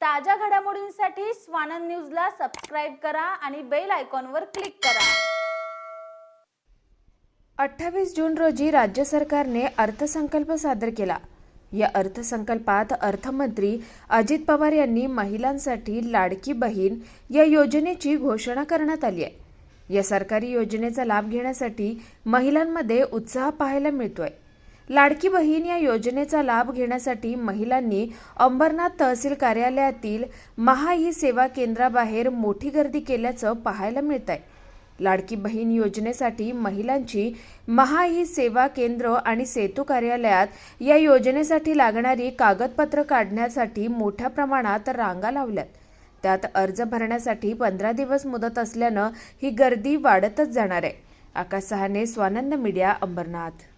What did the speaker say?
ताज्या घडामोडींसाठी स्वानंद न्यूजला सबस्क्राईब करा आणि बेल आयकॉनवर क्लिक करा. अठ्ठावीस जून रोजी राज्य सरकारने अर्थसंकल्प सादर केला. या अर्थसंकल्पात अर्थमंत्री अजित पवार यांनी महिलांसाठी लाडकी बहीण या योजनेची घोषणा करण्यात आली आहे. या सरकारी योजनेचा लाभ घेण्यासाठी महिलांमध्ये उत्साह पाहायला मिळतोय. लाडकी बहीण या योजनेचा लाभ घेण्यासाठी महिलांनी अंबरनाथ तहसील कार्यालयातील महा ई सेवा केंद्राबाहेर मोठी गर्दी केल्याचं पाहायला मिळत आहे लाडकी बहीण योजनेसाठी महिलांची महा ई सेवा केंद्र आणि सेतू कार्यालयात या योजनेसाठी लागणारी कागदपत्र काढण्यासाठी मोठ्या प्रमाणात रांगा लावल्यात. त्यात अर्ज भरण्यासाठी पंधरा दिवस मुदत असल्यानं ही गर्दी वाढतच जाणार आहे. आकाश सहाने स्वानंद मीडिया अंबरनाथ.